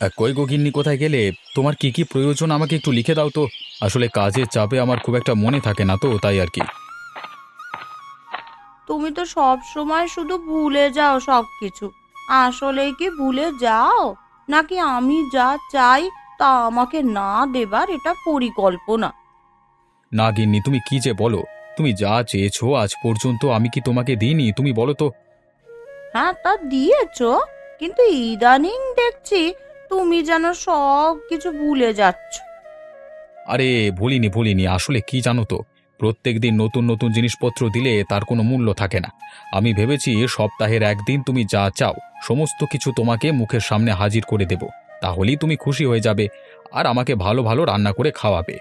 আহ, কই গো গিন্নি কোথায় গেলে? তোমার কি কি প্রয়োজন আমাকে একটু লিখে দাও তো। আসলে কাজের চাপে আমার খুব একটা মনে থাকে না তো তাই আর কি। তুমি তো সব সময় শুধু ভুলে যাও সব কিছু আসলে কি ভুলে যাও? নাকি আমি যা চাই তা আমাকে না দেবার এটা পরিকল্পনা? না গিন্নি তুমি কি যে বলো? তুমি যা চেয়েছো আজ পর্যন্ত আমি কি তোমাকে দিইনি? তুমি বলো তো। হ্যাঁ তা দিয়েছ। কিন্তু ইদানিং দেখছি তুমি যেন সব কিছু ভুলে যাচ্ছ। আরে ভুলিনি ভুলিনি আসলে কি জানো তো? প্রত্যেক দিন নতুন নতুন জিনিসপত্র দিলে তার কোনো মূল্য থাকে না। আমি ভেবেছি সপ্তাহের একদিন তুমি যা চাও সমস্ত কিছু তোমাকে মুখের সামনে হাজির করে দেব। তাহলেই তুমি খুশি হয়ে যাবে আর আমাকে ভালো ভালো রান্না করে খাওয়াবে।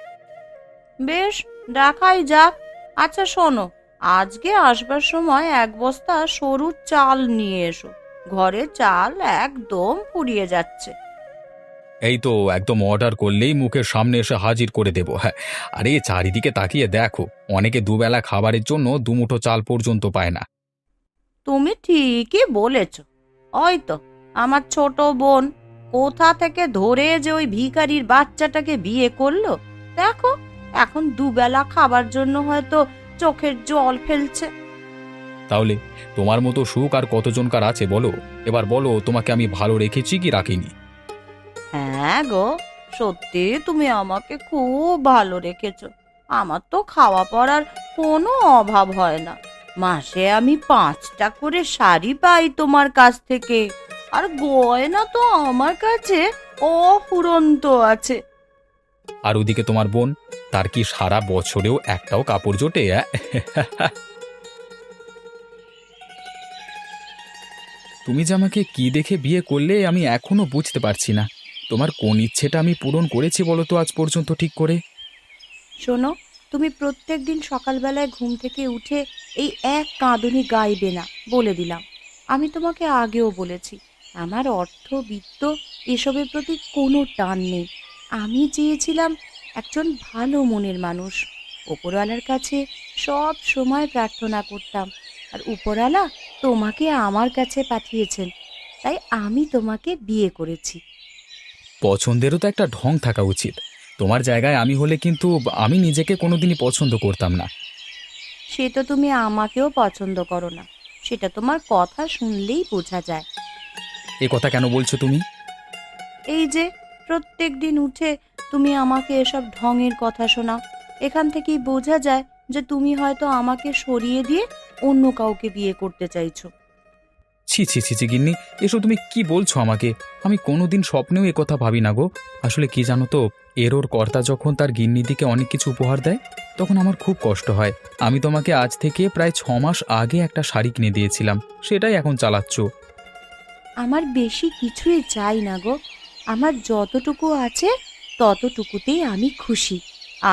বেশ দেখাই যাক। আচ্ছা শোনো আজকে আসবার সময় এক বস্তা সরু চাল নিয়ে এসো। ঘরে চাল একদম ফুরিয়ে যাচ্ছে। এই তো একদম অর্ডার করলেই মুখের সামনে এসে হাজির করে দেবো। হ্যাঁ আরে চারিদিকে তাকিয়ে দেখো অনেকে দুবেলা খাবারের জন্য দুমুঠো চাল পর্যন্ত পায় না। তুমি ঠিকই বলেছ। ওই তো আমার ছোট বোন কোথা থেকে ধরে যে ওই ভিখারির বাচ্চাটাকে বিয়ে করল? দেখো এখন দুবেলা খাবার জন্য হয়তো চোখের জল ফেলছে। তাহলে তোমার মতো সুখ আর কতজনকার আছে বলো? এবার বলো তোমাকে আমি ভালো রেখেছি কি রাখিনি? হ্যাঁ গো, সত্যি তুমি আমাকে খুব ভালো রেখেছ। আমার তো খাওয়া পড়ার কোনো অভাব হয় না। মাসে আমি পাঁচটা করে শাড়ি পাই তোমার কাছ থেকে। আর গয়না তো আমার কাছে অফুরন্ত আছে। আর ওদিকে তোমার বোন, তার কি সারা বছরেও একটাও কাপড় জোটে? তুমি যে আমাকে কি দেখে বিয়ে করলে আমি এখনও বুঝতে পারছি না। তোমার কোন ইচ্ছেটা আমি পূরণ করেছি বলো তো আজ পর্যন্ত ঠিক করে? শোনো, তুমি প্রত্যেক দিন সকালবেলায় ঘুম থেকে উঠে এই এক কাঁদুনি গাইবে না, বলে দিলাম। আমি তোমাকে আগেও বলেছি, আমার অর্থ, বিত্ত এসবের প্রতি কোনো টান নেই। আমি চেয়েছিলাম একজন ভালো মনের মানুষ। ওপরওয়ালার কাছে সব সময় প্রার্থনা করতাম, আর উপরওয়ালা তোমাকে আমার কাছে পাঠিয়েছেন, তাই আমি তোমাকে বিয়ে করেছি। পছন্দেরও তো একটা ঢং থাকা উচিত। তোমার জায়গায় আমি হলে কিন্তু আমি নিজেকে কোনোদিনই পছন্দ করতাম না। সে তো তুমি আমাকেও পছন্দ করো না। সেটা তোমার কথা শুনলেই বোঝা যায়। এ কথা কেন বলছো তুমি? এই যে প্রত্যেক দিন উঠে তুমি আমাকে এসব ঢঙের কথা শোনাও। এখান থেকেই বোঝা যায় যে তুমি হয়তো আমাকে সরিয়ে দিয়ে অন্য কাউকে বিয়ে করতে চাইছো। ছি ছি ছি ছি, গিন্নি, এসব তুমি কি বলছো আমাকে? আমি কোনোদিন স্বপ্নেও কথা ভাবি না গো। আসলে কি জানো তো, এরোর কর্তা যখন তার গিন্নিদিকে অনেক কিছু উপহার দেয়, তখন আমার খুব কষ্ট হয়। আমি তোমাকে আজ থেকে প্রায় ছ মাস আগে একটা শাড়ি কিনে দিয়েছিলাম, সেটাই এখন চালাচ্ছ। আমার বেশি কিছুই চাই না গো। আমার যতটুকু আছে, ততটুকুতেই আমি খুশি।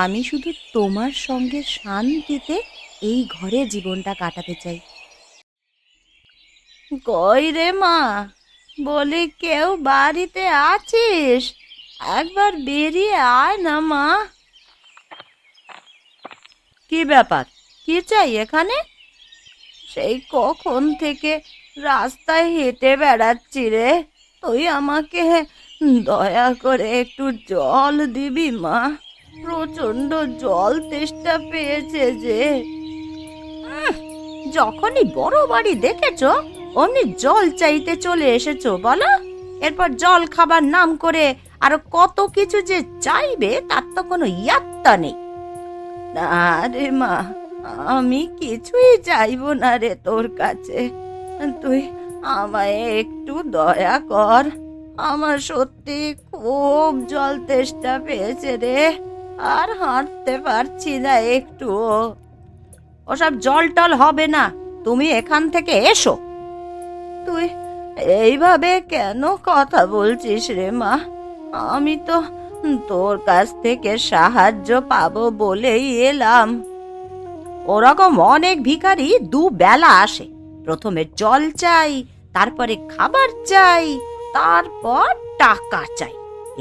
আমি শুধু তোমার সঙ্গে শান্তিতে এই ঘরে জীবনটা কাটাতে চাই। কই রে মা? বলি কেউ বাড়িতে আছিস? একবার বেরিয়ে আয় না মা। কি ব্যাপার? কি চাই এখানে? সেই কখন থেকে রাস্তায় হেঁটে বেড়াচ্ছি রে। তুই আমাকে দয়া করে একটু জল দিবি মা। প্রচণ্ড জল তেষ্টা পেয়েছে যে। যখনই বড় বাড়ি দেখেছ অমনি জল চাইতে চলে এসেছ, বলো? এরপর জল খাবার নাম করে আরও কত কিছু যে চাইবে, তার তো কোনো ইয়াত্তা নেই। না রে মা, আমি কিছুই চাইব না রে তোর কাছে। তুই আমায় একটু দয়া কর। আমার সত্যি খুব জল তেষ্টা পেয়েছে রে, আর হাঁটতে পারছি না একটু ওসব জল টল হবে না, তুমি এখান থেকে এসো। তুই এইভাবে কেন কথা বলছিস রে মা? আমি তো তোর কাছ থেকে সাহায্য পাবো বলেই এলাম। ওরকম অনেক ভিখারি দু বেলা আসে। প্রথমে জল চাই, তারপরে খাবার চাই, তারপর টাকা চাই।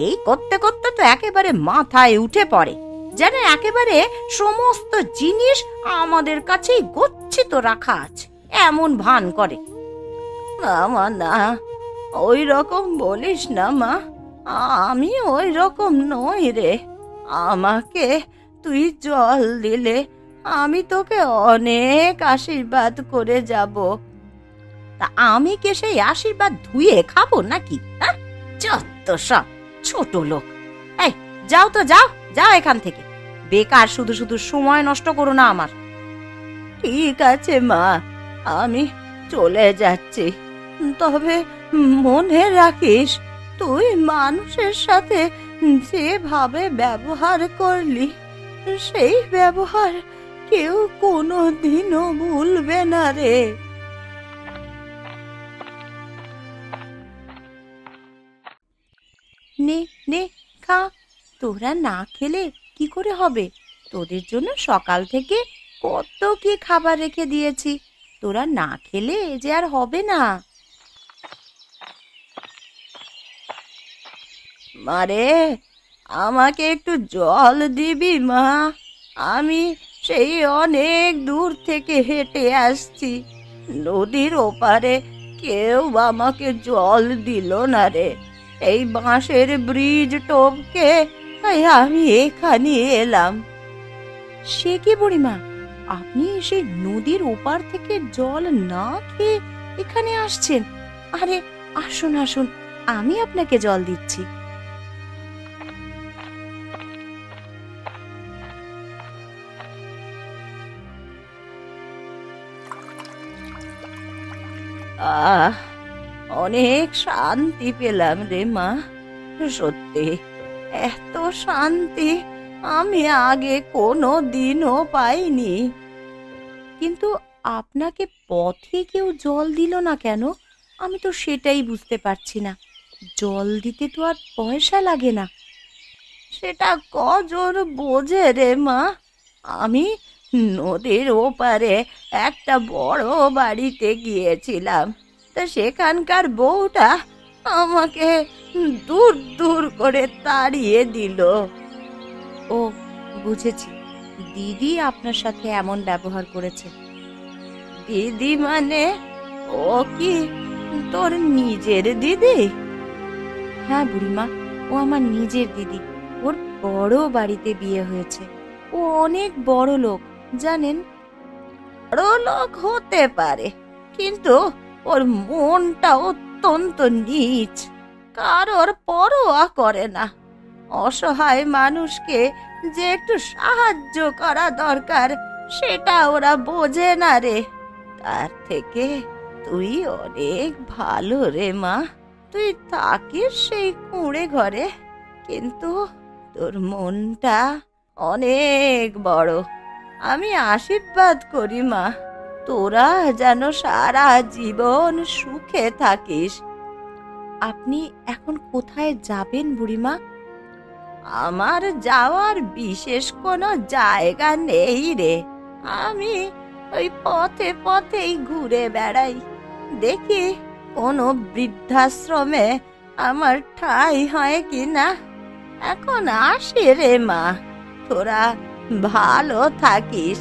এই করতে করতে তো একেবারে মাথায় উঠে পড়ে, যেন একেবারে সমস্ত জিনিস আমাদের কাছেই গচ্ছিত রাখা আছে, এমন ভান করে। না না। ওই রকম বলিস না, মা। আমি ওই রকম নই রে। আমাকে তুই জল দিলে আমি তোকে অনেক আশীর্বাদ করে যাব। তা আমি কে সেই আশীর্বাদ ধুয়ে খাব নাকি হ্যাঁ? যত সব ছোট লোক। এই, যাও তো, যাও যাও এখান থেকে। বেকার শুধু শুধু সময় নষ্ট করো না আমার। ঠিক আছে, মা। আমি চলে যাচ্ছি। তবে মনে রাখিস, তুই মানুষের সাথে যেভাবে ব্যবহার করলি, সেই ব্যবহার কেউ কোনো দিনও ভুলবে না রে। নে নে, খা। তোরা না খেলে কি করে হবে? তোদের জন্য সকাল থেকে কত কি খাবার রেখে দিয়েছি। তোরা না খেলে যে আর হবে না। মারে, আমাকে একটু জল দিবি মা। আমি সেই অনেক দূর থেকে হেঁটে আসছি। নদীর ওপারে কেউ আমাকে জল দিল না রে। এই বাঁশের ব্রিজ টপকে আমি এখানে এলাম। সে কি বুড়িমা? আপনি সেই নদীর ওপার থেকে জল না খেয়ে এখানে আসছেন? আরে, আসুন আসুন, আমি আপনাকে জল দিচ্ছি। আহ, অনেক শান্তি পেলাম রে মা। সত্যি, এত শান্তি আমি আগে কোনো দিনও পাইনি। কিন্তু আপনাকে পথে কেউ জল দিল না কেন? আমি তো সেটাই বুঝতে পারছি না। জল দিতে তো আর পয়সা লাগে না। সেটা কজন বোঝে রে মা। আমি নদীর ওপারে একটা বড় বাড়িতে গিয়েছিলাম। তা সেখানকার বউটা আমাকে দূর দূর করে তাড়িয়ে দিল। ও বুঝেছি। দিদি আপনার সাথে এমন ব্যবহার করেছে। দিদি মানে ও কি তোর নিজের দিদি? হ্যাঁ বুড়িমা ও আমার নিজের দিদি। ওর বড় বাড়িতে বিয়ে হয়েছে। ও অনেক বড় লোক। জানেন লোক হতে পারে, কিন্তু ওর মনটা অত্যন্ত নীচ, কারোর পরোয়া করে না। অসহায় মানুষকে যে একটু সাহায্য করা দরকার, সেটা ওরা বোঝে না রে। তার থেকে তুই অনেক ভালো রে মা। তুই থাকিস সেই কুঁড়ে ঘরে, কিন্তু তোর মনটা অনেক বড়। আমি আশীর্বাদ করি, মা। তোরা যেন সারা জীবন সুখে থাকিস। আপনি এখন কোথায় যাবেন, বুড়িমা? আমার যাওয়ার বিশেষ কোনো জায়গা নেই রে। আমি ওই পথে পথেই ঘুরে বেড়াই। দেখি কোনো বৃদ্ধাশ্রমে আমার ঠাঁই হয় কি না এখন আসি রে, মা। তোরা ভালো থাকিস।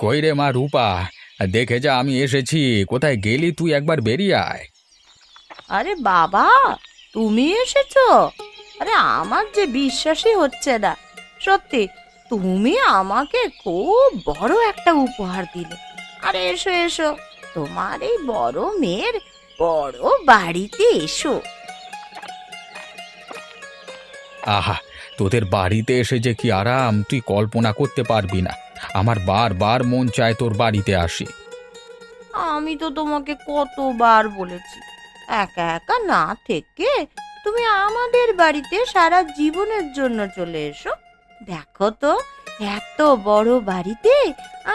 কই রে মা রূপা? দেখে যা আমি এসেছি। কোথায় গেলি তুই একবার বেরিয়ে আয়। আরে বাবা তুমি এসেছ? আরে আমার যে বিশ্বাসই হচ্ছে না। সত্যি তুমি আমাকে খুব বড় একটা উপহার দিলে। আরে এসো এসো। তোমার এই বড় মেয়ের বড় বাড়িতে এসো। আহা তোদের বাড়িতে এসে যে কি আরাম তুই কল্পনা করতে পারবি না। আমার বারবার মন চায় তোর বাড়িতে আসি। আমি তো তোমাকে কতবার বলেছি একা একা না থেকে তুমি আমাদের বাড়িতে সারা জীবনের জন্য চলে এসো। দেখো তো এত বড় বাড়িতে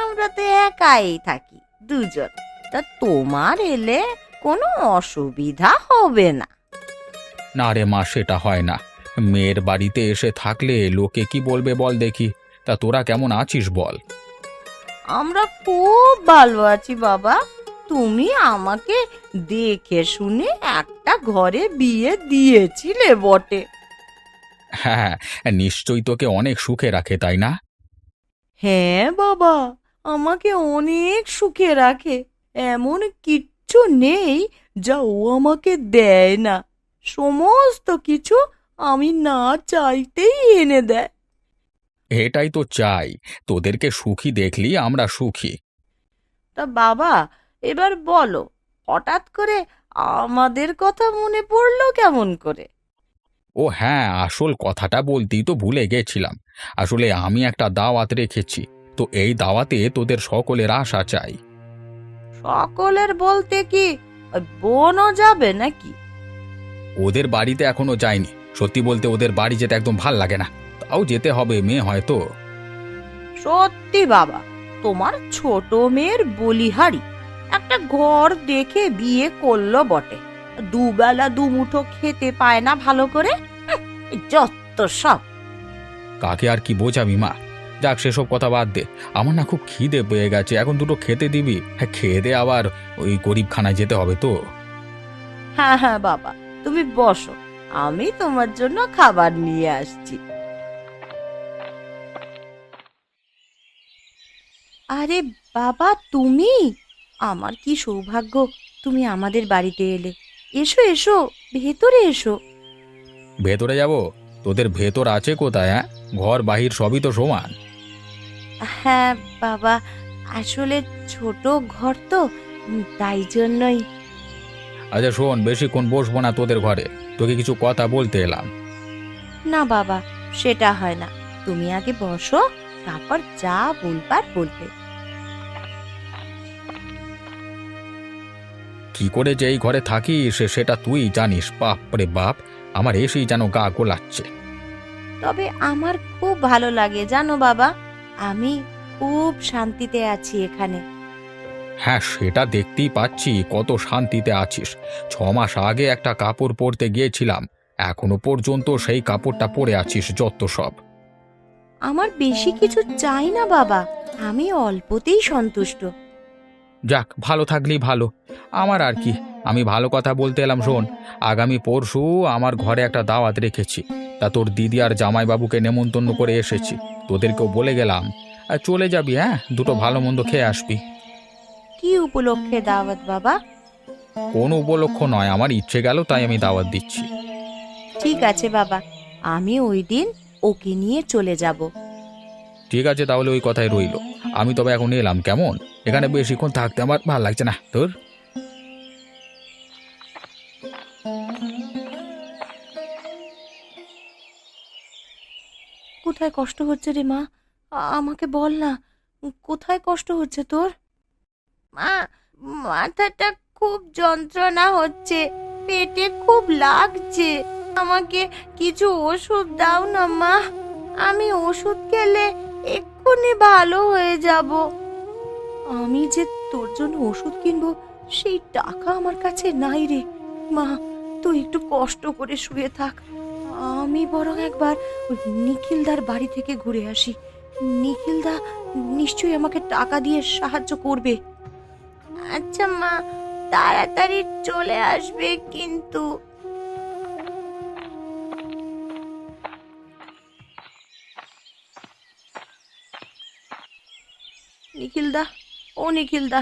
আমরা তো একাই থাকি দুজন। তা তোমার এলে কোনো অসুবিধা হবে না। না রে মা সেটা হয় না। মেয়ের বাড়িতে এসে থাকলে লোকে কি বলবে বল দেখি। তা তোরা কেমন আছিস বল? আমরা খুব ভালো আছি বাবা। তুমি আমাকে দেখে শুনে একটা ঘরে বিয়ে দিয়েছিলে বটে। হ্যাঁ নিশ্চয়ই তোকে অনেক সুখে রাখে তাই না? হ্যাঁ বাবা আমাকে অনেক সুখে রাখে। এমন কিচ্ছু নেই যা ও আমাকে দেয় না। সমস্ত কিছু আমি না চাইতেই এনে দেয়। এটাই তো চাই তোদেরকে সুখী দেখলি আমরা সুখী। তা বাবা এবার বলো হঠাৎ করে আমাদের কথা মনে পড়ল কেমন করে? ও হ্যাঁ আসল কথাটা বলতেই তো ভুলে গেছিলাম। আসলে আমি একটা দাওয়াত রেখেছি তো এই দাওয়াতে তোদের সকলের আশা চাই। সকলের বলতে কি ওই বোনও যাবে নাকি? ওদের বাড়িতে এখনও যায়নি। সত্যি বলতে ওদের বাড়ি যেতে একদম ভালো লাগে না। তাও যেতে হবে মেয়ে হয়তো। সত্যি বাবা তোমার ছোট মেয়ের বলিহারি। একটা ঘর দেখে বিয়ে করল বটে। দুবেলা দুমুঠো খেতে পায় না ভালো করে? যত সব। কাকে আর কি বোঝাবি মা? যাক সেসব কথা বাদ দে। আমার না খুব খিদে পেয়ে গেছে। এখন দুটো খেতে দিবি। হ্যাঁ খেয়ে দে আবার। ওই গরিবখানায় যেতে হবে তো। হ্যাঁ হ্যাঁ বাবা। তুমি বসো। আমি তোমার জন্য খাবার নিয়ে আসছি। আরে বাবা তুমি? আমার কি সৌভাগ্য। তুমি আমাদের বাড়িতে এলে। এসো এসো। ভেতরে এসো। ভেতরে যাব? তোদের ভেতর আছে কোথায় হ্যাঁ? ঘর বাহির সবই তো সমান। হ্যাঁ বাবা। আসলে ছোট ঘর তো তাই জন্যই। আচ্ছা শোন বেশিক্ষণ বসবো না তোদের ঘরে। তোকে কিছু কথা বলতে এলাম। না বাবা সেটা হয় না। তুমি আগে বসো তারপর যা বলবার বলবে। কি করে যে এই ঘরে থাকিস সেটা তুই জানিস। বাপ রে বাপ আমার এসেই যেন গা গোলাচ্ছে। তবে আমার খুব ভালো লাগে জানো বাবা। আমি খুব শান্তিতে আছি এখানে। হ্যাঁ সেটা দেখতেই পাচ্ছি কত শান্তিতে আছিস। ছ মাস আগে একটা কাপড় পরতে গিয়েছিলাম। এখনও পর্যন্ত সেই কাপড়টা পরে আছিস যত সব। আমার বেশি কিছু চাই না বাবা। আমি অল্পতেই সন্তুষ্ট। যাক ভালো থাকলেই ভালো। আমার আর কি আমি ভালো কথা বলতে এলাম শোন। আগামী পরশু আমার ঘরে একটা দাওয়াত রেখেছি। তা তোর দিদি আর জামাইবাবুকে নেমন্তন্ন করে এসেছি। তোদেরকেও বলে গেলাম। আর চলে যাবি হ্যাঁ? দুটো ভালো মন্দ খেয়ে আসবি। কি উপলক্ষে দাওয়াত বাবা? কোনো উপলক্ষ নয় আমার ইচ্ছে গেল তাই আমি দাওয়াত দিচ্ছি। ঠিক আছে বাবা আমি ওই দিন ওকে নিয়ে চলে যাব। ঠিক আছে তাহলে ওই কথাই রইল। আমি তবে এখন এলাম কেমন? এখানে বেশিক্ষণ থাকতে আমার ভালো লাগছে না তোর? কোথায় কষ্ট হচ্ছে রে মা? আমাকে বল না। কোথায় কষ্ট হচ্ছে তোর? মা, মাথাটা খুব যন্ত্রণা হচ্ছে, পেটে খুব লাগছে। আমাকে কিছু ওষুধ দাও না মা। আমি ওষুধ খেলে এক্ষুনি ভালো হয়ে যাব। আমি যে তোর জন্য ওষুধ কিনবো, সেই টাকা আমার কাছে নাই রে। মা, তুই একটু কষ্ট করে শুয়ে থাক। আমি বরং একবার নিখিলদার বাড়ি থেকে ঘুরে আসি। নিখিলদা নিশ্চয়ই আমাকে টাকা দিয়ে সাহায্য করবে। আচ্ছা মা, তাড়াতাড়ি চলে আসবে কিন্তু। নিখিলদা, ও নিখিলদা,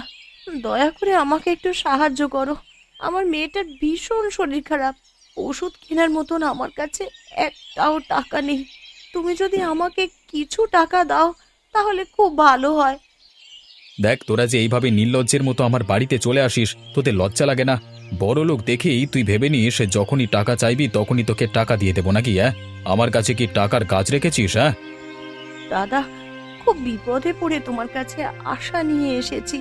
দয়া করে আমাকে একটু সাহায্য করো। আমার মেয়েটার ভীষণ শরীর খারাপ। ওষুধ কেনার মতন আমার কাছে একটাও টাকা নেই। তুমি যদি আমাকে কিছু টাকা দাও তাহলে খুব ভালো হয়। দেখ তোরা যে এইভাবে নির্লজ্জের মতো আমার বাড়িতে চলে আসিস তোদের লজ্জা লাগে না। বড় লোক দেখেই তুই ভেবে নিস যখনই টাকা চাইবি তখনই তোকে টাকা দিয়ে দেবো নাকি হ্যাঁ আমার কাছে কি টাকার গাছ রেখেছিস হ্যাঁ দাদা খুব বিপদে পড়ে তোমার কাছে আশা নিয়ে এসেছি।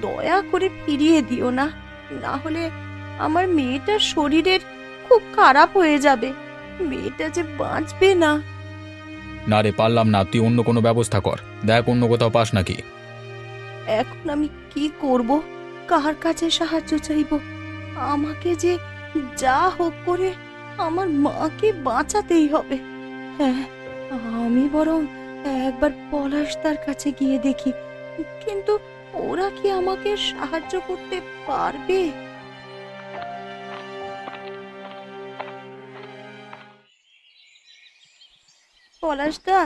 দয়া করে ফিরিয়ে দিও না। না হলে আমার মেয়েটার শরীরের খুব খারাপ হয়ে যাবে। মেয়েটা যে বাঁচবে না। না রে পারলাম না তুই অন্য কোনো ব্যবস্থা কর। দেখ অন্য কোথাও পাস নাকি। এখন আমি কি করব? কার কাছে সাহায্য চাইব? আমাকে যে যা হোক করে আমার মাকে বাঁচাতেই হবে। হ্যাঁ আমি বরং একবার পলাশদার কাছে গিয়ে দেখি। কিন্তু ওরা কি আমাকে সাহায্য করতে পারবে? পলাশদা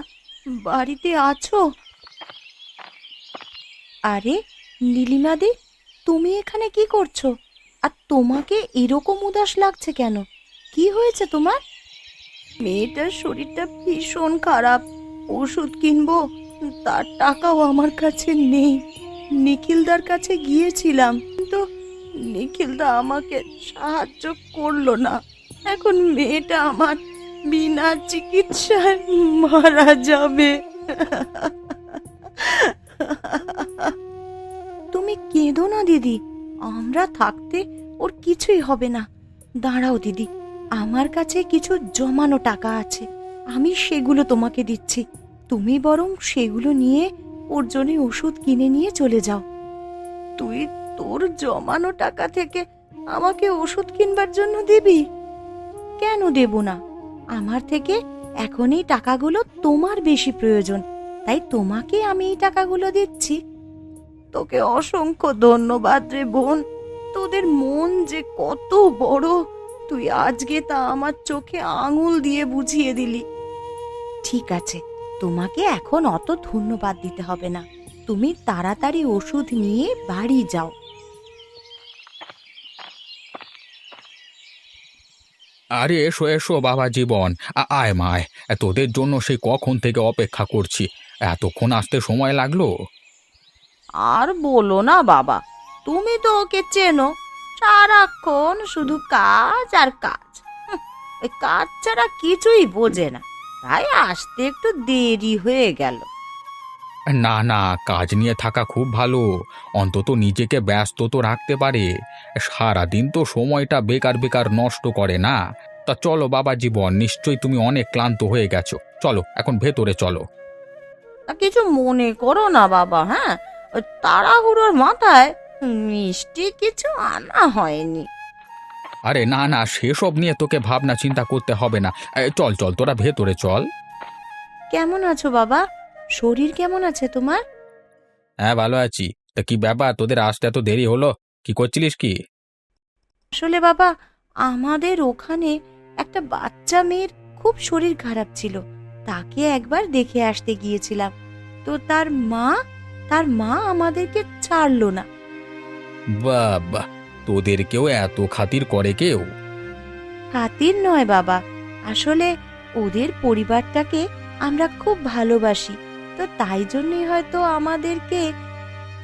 বাড়িতে আছো? আরে নীলিমাদি তুমি এখানে কি করছ? আর তোমাকে এরকম উদাস লাগছে কেন? কি হয়েছে তোমার? মেয়েটার শরীরটা ভীষণ খারাপ। ওষুধ কিনবো, তার টাকাও আমার কাছে নেই। নিখিলদার কাছে গিয়েছিলাম, কিন্তু নিখিলদা আমাকে সাহায্য করল না। এখন মেয়েটা আমার বিনা চিকিৎসায় মারা যাবে। তুমি কেঁদো না, দিদি। আমরা থাকতে ওর কিছুই হবে না। দাঁড়াও, দিদি। আমার কাছে কিছু জমানো টাকা আছে। আমি সেগুলো তোমাকে দিচ্ছি। তুমি বরং সেগুলো নিয়ে ওর জন্য ওষুধ কিনে নিয়ে চলে যাও। তুই তোর জমানো টাকা থেকে আমাকে ওষুধ কিনবার জন্য দিবি? কেন দেব না? আমার থেকে এখন এই টাকাগুলো তোমার বেশি প্রয়োজন, তাই তোমাকে আমি এই টাকাগুলো দিচ্ছি। তোকে অসংখ্য ধন্যবাদ রে বোন, তোদের মন যে কত বড়, তুই আজকে তা আমার চোখে আঙুল দিয়ে বুঝিয়ে দিলি। ঠিক আছে, তোমাকে এখন অত ধন্যবাদ দিতে হবে না, তুমি তাড়াতাড়ি ওষুধ নিয়ে বাড়ি যাও। আরে এসো এসো, বাবা জীবন। আয় মায় তোদের জন্য সেই কখন থেকে অপেক্ষা করছি? এতক্ষণ আসতে সময় লাগল? আর বলো না, বাবা। তুমি তো ওকে চেনো। সারাক্ষণ শুধু কাজ আর কাজ। কাজ ছাড়া কিছুই বোঝে না। তাই আসতে একটু দেরি হয়ে গেল। না না কাজ নিয়ে থাকা খুব ভালো। অন্তত নিজেকে ব্যস্ত তো রাখতে পারে। সারাদিন তো সময়টা বেকার বেকার নষ্ট করে না। তা চলো বাবা জীবন নিশ্চয়ই তুমি অনেক ক্লান্ত হয়ে গেছো। চলো এখন ভেতরে চলো। কিছু মনে করো না বাবা হ্যাঁ? ওই তাড়াহুড়োর মাথায় মিষ্টি কিছু আনা হয়নি। আরে না না সেসব নিয়ে তোকে ভাবনা চিন্তা করতে হবে না। এ, চল চল তোরা ভেতরে চল। কেমন আছো বাবা? শরীর কেমন আছে তোমার? হ্যাঁ ভালো আছি। তা কি ব্যাপার? তোদের আসতে এত দেরি হলো? কি করছিলিস কি? আসলে বাবা আমাদের ওখানে একটা বাচ্চা মেয়ের খুব শরীর খারাপ ছিল। তাকে একবার দেখে আসতে গিয়েছিলাম। তো তার মা তার মা আমাদেরকে ছাড়লো না। বাবা তোদেরকেও এত খাতির করে কেউ? খাতির নয় বাবা। আসলে ওদের পরিবারটাকে আমরা খুব ভালোবাসি। তো তাই জন্যই হয়তো আমাদেরকে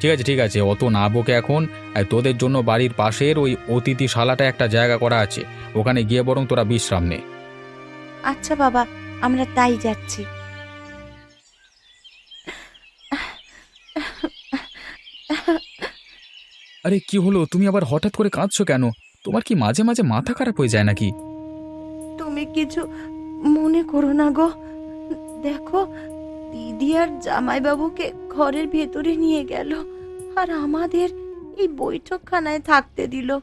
ঠিক আছে ঠিক আছে অত না বকে এখন আর তোদের জন্য বাড়ির পাশের ওই অতিথিশালাটা একটা জায়গা করা আছে ওখানে গিয়ে বরং তোরা বিশ্রাম নে। আচ্ছা বাবা আমরা তাই যাচ্ছি। আরে কি হলো তুমি আবার হঠাৎ করে কাঁদছো কেন? তোমার কি মাঝে মাঝে মাথা খারাপ হয়ে যায় নাকি? তুমি কিছু মনে করো না গো। দেখো দিদি আর জামাইবাবুকে ঘরের ভেতরে নিয়ে গেল আর আমাদের এই বৈঠকখানায় থাকতে দিল।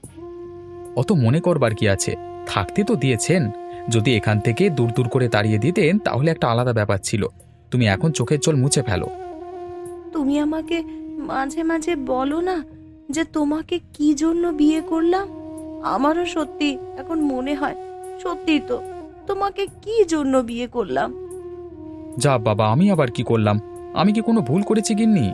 অত মনে করবার কি আছে? থাকতে তো দিয়েছেন। যদি এখান থেকে দূর দূর করে তাড়িয়ে দিতেন তাহলে একটা আলাদা ব্যাপার ছিল। তুমি এখন চোখের জল মুছে ফেলো। তুমি আমাকে মাঝে মাঝে বলো না যে তোমাকে কি জন্য বিয়ে করলাম? আমারও সত্যি এখন মনে হয় সত্যি তো তোমাকে কি জন্য বিয়ে করলাম? যা বাবা আমি আবার কি করলাম? আমি কি কোনো ভুল করেছি গিন্নি?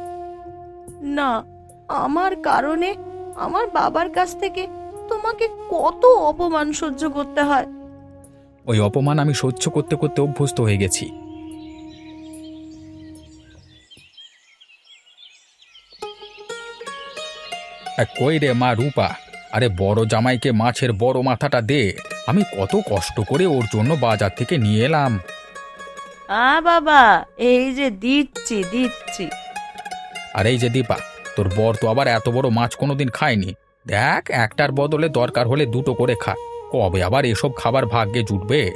না আমার কারণে আমার বাবার কাছ থেকে তোমাকে কত অপমান সহ্য করতে হয়। ওই অপমান আমি সহ্য করতে করতে অভ্যস্ত হয়ে গেছি। এ, কই রে মা রূপা? আরে বড় জামাইকে মাছের বড় মাথাটা দে। আমি কত কষ্ট করে ওর জন্য বাজার থেকে নিয়ে এলাম। আ বাবা এই যে দিচ্ছি দিচ্ছি। আর এই যে দীপা তোর বর তো আবার এত বড় মাছ কোনোদিন খায়নি। দেখ একটার বদলে দরকার হলে দুটো করে খা। কবে আবার এসব খাবার ভাগ্যে জুটবে?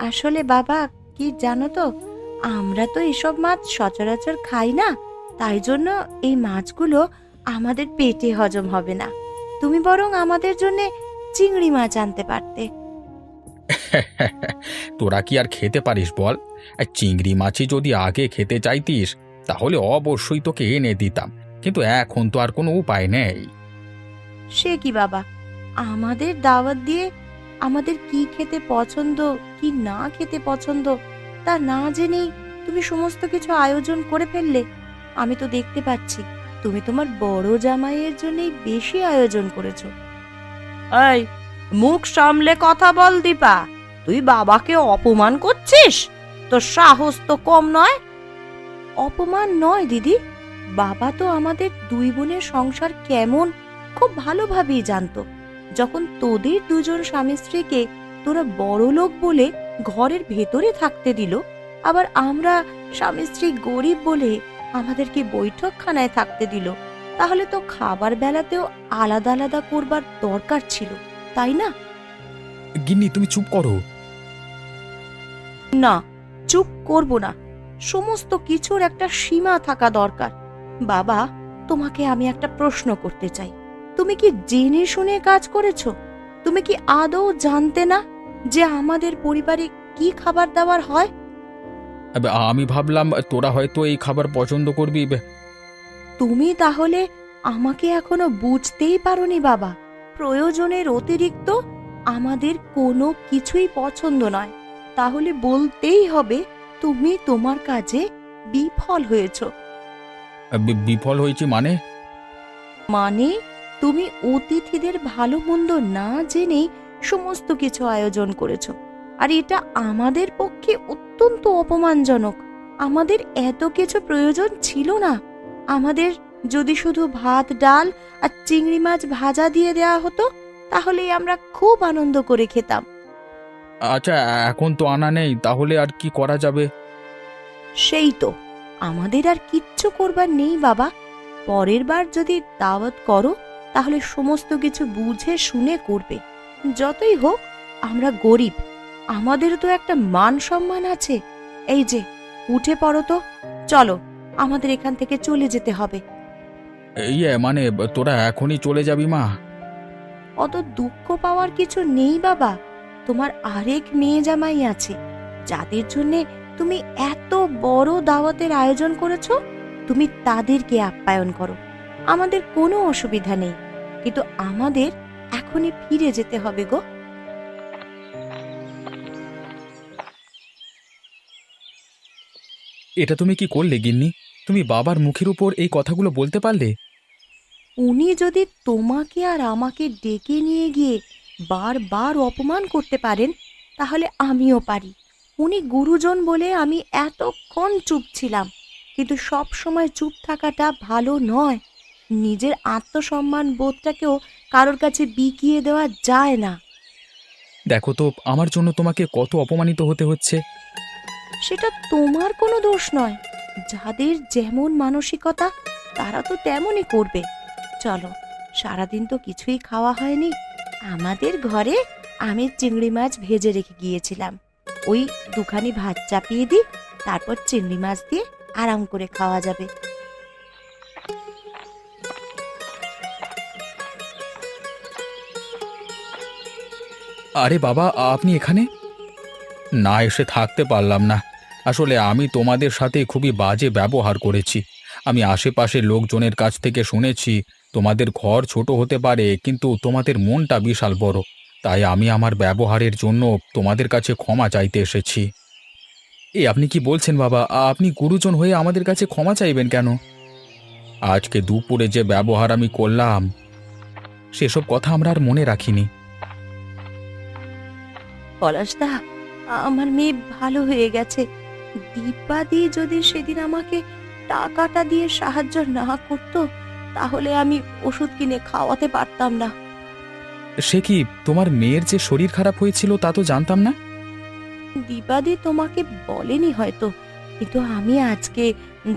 আসলে বাবা কি জানো তো আমরা তো এসব মাছ সচরাচর খাই না। তাই জন্য এই মাছগুলো আমাদের পেটে হজম হবে না। তুমি বরং আমাদের জন্য চিংড়ি মাছ আনতে পারতে। তোরা কি আর খেতে পারিস বল? আর চিংড়ি মাছই যদি আগে খেতে চাইতিস তাহলে অবশ্যই তোকে এনে দিতাম কিন্তু এখন তো আর কোনো উপায় নেই। সে কি বাবা? আমাদের দাওয়াত দিয়ে আমাদের কি খেতে পছন্দ কি না খেতে পছন্দ তা না জেনেই তুমি সমস্ত কিছু আয়োজন করে ফেললে। আমি তো দেখতে পাচ্ছি তুমি তোমার বড় জামাইয়ের জন্যই বেশি আয়োজন করেছ। এই মুখ সামলে কথা বল দীপা। তুই বাবাকে অপমান করছিস? তোর সাহস তো কম নয়। অপমান নয়, দিদি। বাবা তো আমাদের দুই বোনের সংসার কেমন খুব ভালোভাবেই জানতো। যখন তোদের দুজন স্বামী স্ত্রীকে তোরা বড় লোক বলে ঘরের ভেতরে থাকতে দিল, আবার আমরা স্বামী স্ত্রী গরিব বলে আমাদেরকে বৈঠকখানায় থাকতে দিল, তাহলে তো খাবার বেলাতেও আলাদা আলাদা করবার দরকার ছিল, তাই না? গিন্নি, তুমি চুপ করো। না চুপ করব না। সমস্ত কিছুর একটা সীমা থাকা দরকার। বাবা তোমাকে আমি একটা প্রশ্ন করতে চাই। তুমি কি জেনে শুনে কাজ করেছ? তুমি কি আদৌ জানতে না যে আমাদের পরিবারে কি খাবার দাবার হয়? আবে, আমি ভাবলাম তোরা হয়তো এই খাবার পছন্দ করবি বে- তুমি তাহলে আমাকে এখনও বুঝতেই পারোনি বাবা। প্রয়োজনের অতিরিক্ত আমাদের কোনো কিছুই পছন্দ নয়। তাহলে বলতেই হবে তুমি তোমার কাজে বিফল হয়েছো। বি- বিফল হয়েছি মানে? মানে তুমি অতিথিদের ভালো মন্দ না জেনেই সমস্ত কিছু আয়োজন করেছ। আর এটা আমাদের পক্ষে অত্যন্ত অপমানজনক। আমাদের এত কিছু প্রয়োজন ছিল না। আমাদের যদি শুধু ভাত ডাল আর চিংড়ি মাছ ভাজা দিয়ে দেওয়া হতো তাহলেই আমরা খুব আনন্দ করে খেতাম। আচ্ছা এখন তো আনা নেই তাহলে আর কি করা যাবে? সেই তো আমাদের আর কিচ্ছু করবার নেই বাবা। পরের বার যদি দাওয়াত করো তাহলে সমস্ত কিছু বুঝে শুনে করবে। যতই হোক আমরা গরিব আমাদের তো একটা মান সম্মান আছে। এই যে উঠে পড়ো তো চলো আমাদের এখান থেকে চলে যেতে হবে। ইয়ে মানে তোরা এখনই চলে যাবি মা? অত দুঃখ পাওয়ার কিছু নেই বাবা। তোমার আরেক মেয়ে জামাই আছে যাদের জন্যে তুমি এত বড় দাওয়াতের আয়োজন করেছ তুমি তাদেরকে আপ্যায়ন করো। আমাদের কোনো অসুবিধা নেই কিন্তু আমাদের এখনই ফিরে যেতে হবে গো। এটা তুমি কি করলে গিন্নি? তুমি বাবার মুখের উপর এই কথাগুলো বলতে পারলে? উনি যদি তোমাকে আর আমাকে ডেকে নিয়ে গিয়ে বারবার অপমান করতে পারেন তাহলে আমিও পারি। উনি গুরুজন বলে আমি এতক্ষণ চুপ ছিলাম কিন্তু সব সময় চুপ থাকাটা ভালো নয়। নিজের আত্মসম্মান বোধটাকেও কারোর কাছে বিকিয়ে দেওয়া যায় না। দেখো তো আমার জন্য তোমাকে কত অপমানিত হতে হচ্ছে। সেটা তোমার কোনো দোষ নয়। যাদের যেমন মানসিকতা তারা তো তেমনই করবে। চলো সারাদিন তো কিছুই খাওয়া হয়নি। আমাদের ঘরে আমি চিংড়ি মাছ ভেজে রেখে গিয়েছিলাম। ওই দুখানি ভাত চাপিয়ে দিই, তারপর চিংড়ি মাছ দিয়ে আরাম করে খাওয়া যাবে। আরে বাবা, আপনি এখানে? না, এসে থাকতে পারলাম না। আসলে আমি তোমাদের সাথে খুবই বাজে ব্যবহার করেছি। আমি আশেপাশের লোকজনের কাছ থেকে শুনেছি তোমাদের ঘর ছোট হতে পারে, কিন্তু তোমাদের মনটা বিশাল বড়। তাই আমি আমার ব্যবহারের জন্য তোমাদের কাছে ক্ষমা চাইতে এসেছি। এ, আপনি কি বলছেন বাবা? আপনি গুরুজন হয়ে আমাদের কাছে ক্ষমা চাইবেন কেন? আজকে দুপুরে যে ব্যবহার আমি করলাম, সেসব কথা আমরা আর মনে রাখিনি। পলাশদা, আমার মেয়ে ভালো হয়ে গেছে। দীপাদি যদি সেদিন আমাকে টাকাটা দিয়ে সাহায্য না করতো তাহলে আমি ওষুধ কিনে খাওয়াতে পারতাম না। সে কি তোমার মেয়ের যে শরীর খারাপ হয়েছিল তা তো জানতাম না? দীপাদি তোমাকে বলেনি হয়তো কিন্তু আমি আজকে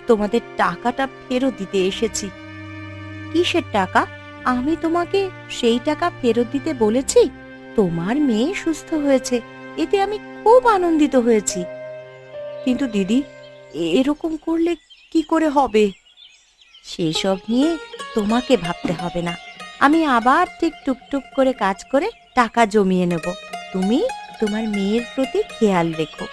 তোমাদের টাকাটা ফেরত দিতে এসেছি। কিসের টাকা? আমি তোমাকে সেই টাকা ফেরত দিতে বলেছি? তোমার মেয়ে সুস্থ হয়েছে এতে আমি খুব আনন্দিত হয়েছি। কিন্তু দিদি এরকম করলে কি করে হবে? সেসব নিয়ে তোমাকে ভাবতে হবে না। আমি আবার ঠিক টুকটুক করে কাজ করে টাকা জমিয়ে নেব। তুমি তোমার মেয়ের প্রতি খেয়াল রেখো।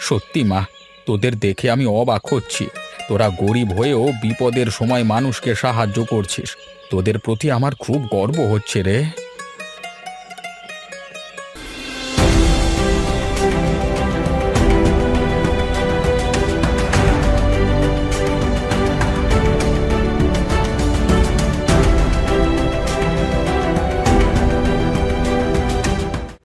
সত্যি মা, তোদের দেখে আমি অবাক হচ্ছি। তোরা গরিব হয়েও বিপদের সময় মানুষকে সাহায্য করছিস। তোদের প্রতি আমার খুব গর্ব হচ্ছে রে।